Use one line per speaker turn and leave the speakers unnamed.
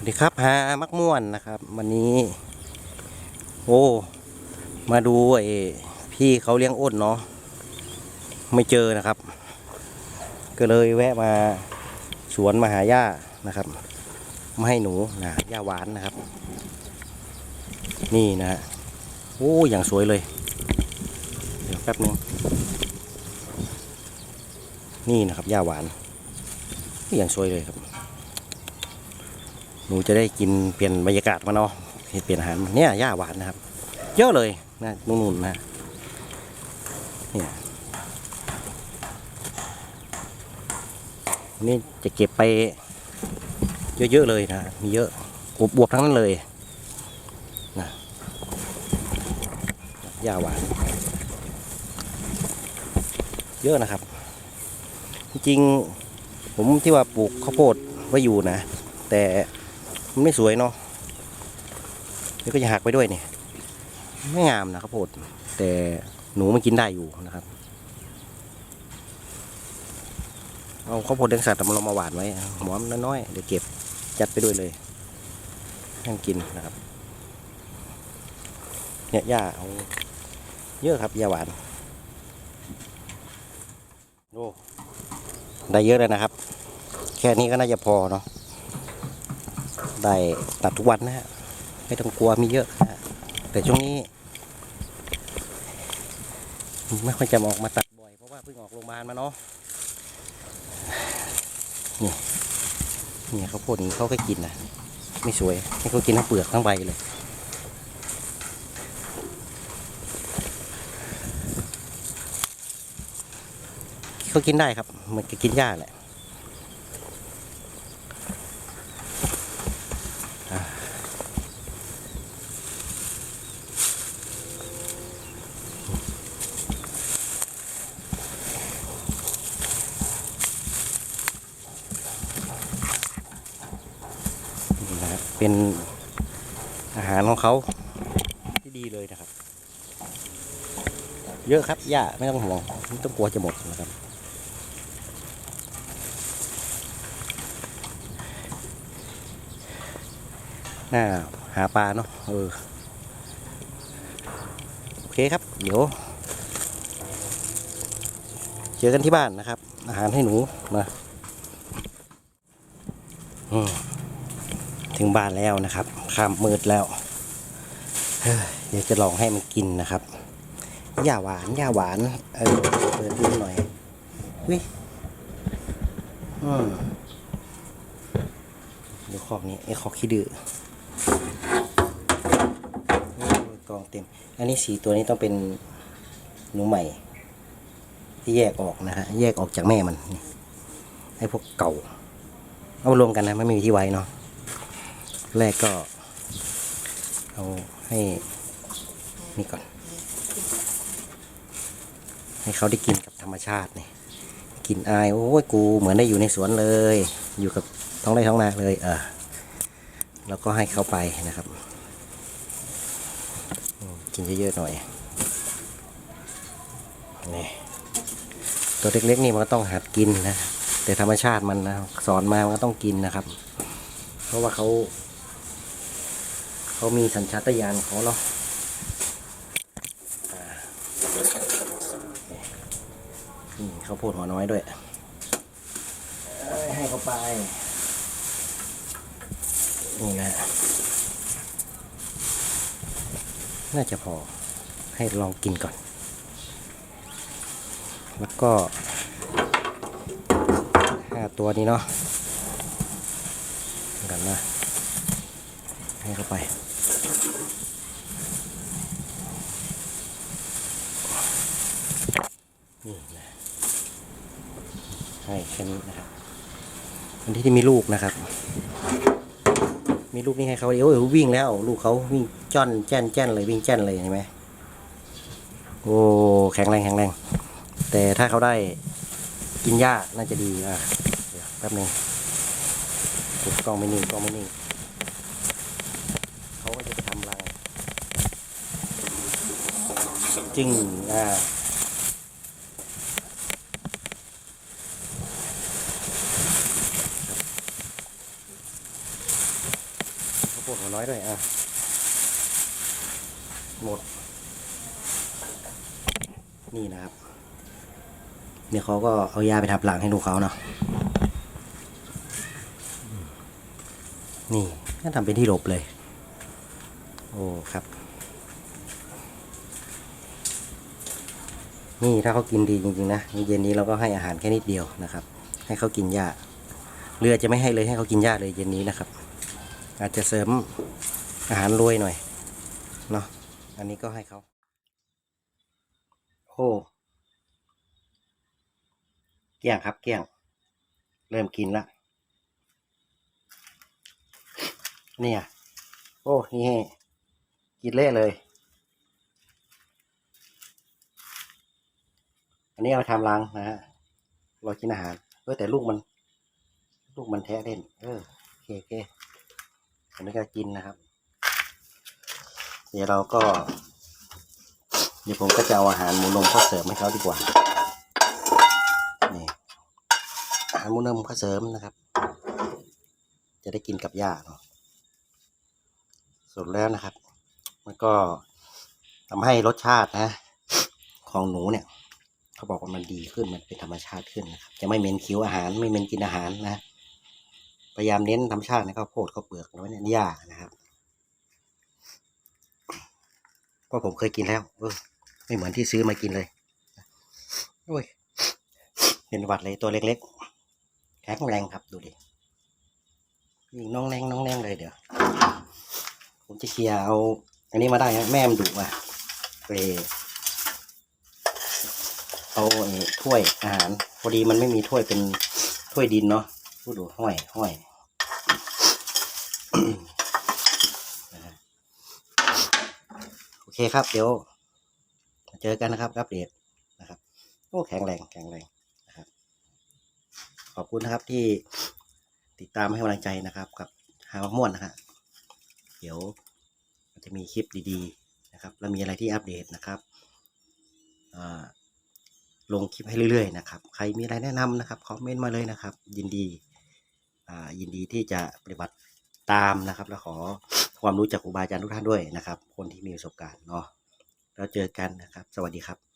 สวัสดีครับฮามักม่วนนะครับ วันนี้ โอ้ มาดูไอ้พี่เขาเลี้ยงอ้นเนาะไม่เจอนะครับ ก็เลยแวะมาสวนมาหาย่านะครับมาให้หนูนะย่าหวานนะครับ นี่นะโอ้อย่างสวยเลย เดี๋ยวแป๊บนึงนี่นะครับย่าหวานอย่างสวยเลยครับ หนูจะได้กินเปลี่ยนบรรยากาศมาเนาะเปลี่ยนอาหารเนี่ยหญ้าหวานนะครับ เยอะเลยนะนุ่นๆนะเนี่ยนี่จะเก็บไปเยอะๆเลยนะมีเยอะบวบๆทั้งนั้นเลยนะหญ้าหวาน เยอะนะครับ จริงผมที่ว่าปลูกข้าวโพดไว้อยู่นะ แต่ มันไม่สวยเนาะเดี๋ยวก็จะหักไปด้วยเนี่ย ไม่งามนะข้าวโพดแต่หนูมันกินได้อยู่นะครับ เอาข้าวโพดเลี้ยงสัตว์มาลองมาหวานไว้หมอมนน้อยๆเดี๋ยวเก็บจัดไปด้วยเลยให้มันกินนะครับ เนี่ยหญ้าเอาเยอะครับหญ้าหวานโอ้ได้เยอะเลยนะครับ แค่นี้ก็น่าจะพอเนาะ ได้ตัดทุกวันนะฮะไม่ต้องกลัวมีเยอะนะแต่ช่วงนี้ไม่ค่อยจะออกมาตัดบ่อยเพราะว่าเพิ่งออกโรงพยาบาลมาเนาะนี่นี่เขาวโพดนี้เขาก็กินนะไม่สวยให้เขากินทั้งเปลือกทั้งใบเลยเขากินได้ครับ มันก็กินหญ้าแหละ นี่นะครับ เป็นอาหารของเขาที่ดีเลยนะครับ เยอะครับหญ้าไม่ต้องห่วงไม่ต้องกลัวจะหมดนะครับน่าหาปลาเนาะเออโอเคครับ เดี๋ยว เจอกันที่บ้านนะครับ อาหารให้หนูมาอืม ถึงบ้านแล้วนะครับ ข้ามมืดแล้ว เดี๋ยวจะลองให้มันกินนะครับหญ้าหวานหญ้าหวาน เออเปิดดูหน่อยวิอืมดูขอกนี้ไอ้ขอกขี้ดื้อกองเต็ม อันนี้สีตัวนี้ต้องเป็นหนูใหม่ ที่แยกออกนะฮะ แยกออกจากแม่มันนี่ให้พวกเก่า เอามารวมกันนะ ไม่มีที่ไว้เนาะ แรกก็เอาให้นี่ก่อน ให้เขาได้กินกับธรรมชาตินี่กินอาย โอ้ยกูเหมือนได้อยู่ในสวนเลย อยู่กับท้องไร่ท้องนาเลยเออแล้วก็ให้เขาไปนะครับ กินเยอะๆหน่อยนี่ตัวเล็กๆนี่มันก็ต้องหัดกินนะแต่ธรรมชาติมันนะสอนมามันก็ต้องกินนะครับ เพราะว่าเขา เขามีสัญชาตญาณของเขาเนาะอ่านี่เขาวโพดหัวน้อยด้วยเอ้ยให้เขาไป นี่นะน่าจะพอให้ลองกินก่อน แล้วก็ห้าตัวนี้เนาะกันนะให้เข้าไป นี่นะ ให้แค่นี้นะครับคนที่ที่มีลูกนะครับ มีลูกนี่ให้เขาเดี๋ยวเออวิ่งแล้ว ลูกเขาวิ่งจ้อนแจ้นแจ้นเลยวิ่งแจ้นเลยเห็นไหมโอ้แข็งแรงแข็งแรง แต่ถ้าเขาได้กินหญ้าน่าจะดีอะเดี๋ยวแป๊บหนึงกล้องไม่นิ่งกล้องไม่นิ่งเขาก็จะทำรังจึงอ่า โพดหัวน้ อยด้วยอะ หมด นี่นะครับ เดี๋ยวเขาก็เอายาไปทับหลังให้ดูเขาเนาะ นี่ก็ทำเป็นที่หลบเลย โอ้ครับ นี่ถ้าเขากินดีจริงๆนะเย็นนี้เราก็ให้อาหารแค่นิดเดียวนะครับ ให้เขากินหญ้าเรือจะไม่ให้เลยให้เขากินหญ้าเลยเย็นนี้นะครับ อาจจะเสริมอาหารรวยหน่อยเนาะอันนี้ก็ให้เขาโอ้เกลี้ยงครับเกลี้ยง เริ่มกินละเนี่ย โอ้นี่กินเละเลย อันนี้เอาทำรังนะฮะรอกินอาหารเออแต่ลูกมัน ลูกมันแท้เล่น เออโอเคโอเค อันนี้ก็กินนะครับ เดี๋ยวเราก็ เดี๋ยวผมก็จะเอาอาหารหมูนมข้าวเสริมให้เขาดีกว่านี่อาหารหมูนมข้าวเสริมนะครับ จะได้กินกับหญ้าเนาะสุดแล้วนะครับ มันก็ทำให้รสชาตินะ ของหนูเนี่ย เขาบอกว่ามันดีขึ้นมันเป็นธรรมชาติขึ้นนะครับ จะไม่เหม็นคิ้วอาหารไม่เหม็นกินอาหารนะ ยายามเน้นธรรมชาติในข้าวโพดข้าวเปลือกแล้วเนี่ยหญ้านะครับเพราะผมเคยกินแล้วเออไม่เหมือนที่ซื้อมากินเลยโอ้ยเป็นหวัดเลยตัวเล็กๆแข็งแรงครับดูดิยิงน้องแรงน้องแรงเลยเดี๋ยว ผมจะเคลียร์เอา อันนี้มาได้ฮะแม่มดุอะเปเอาถ้วยอาหารพอดีมันไม่มีถ้วยเป็นถ้วยดินเนาะพูดูห้อยห้อย นะฮะโอ เคครับ เดี๋ยว เจอกันนะครับอัปเดตนะครับโอ้แข็งแรงแข็งแรงนะครับ ขอบคุณนะครับที่ติดตามให้กำลังใจนะครับ กับหาวม่วนนะฮะเดี๋ยวจะมีคลิปดีๆนะครับ แล้วมีอะไรที่อัปเดตนะครับอ่าลงคลิปให้เรื่อยๆนะครับ ใครมีอะไรแนะนำนะครับคอมเมนต์มาเลยนะครับ ยินดีอ่ายินดีที่จะปฏิบัติตามนะครับ และขอ ความรู้จากครูบาอาจารย์ทุกท่านด้วยนะครับ คนที่มีประสบการณ์เนาะแล้วเจอกันนะครับ สวัสดีครับ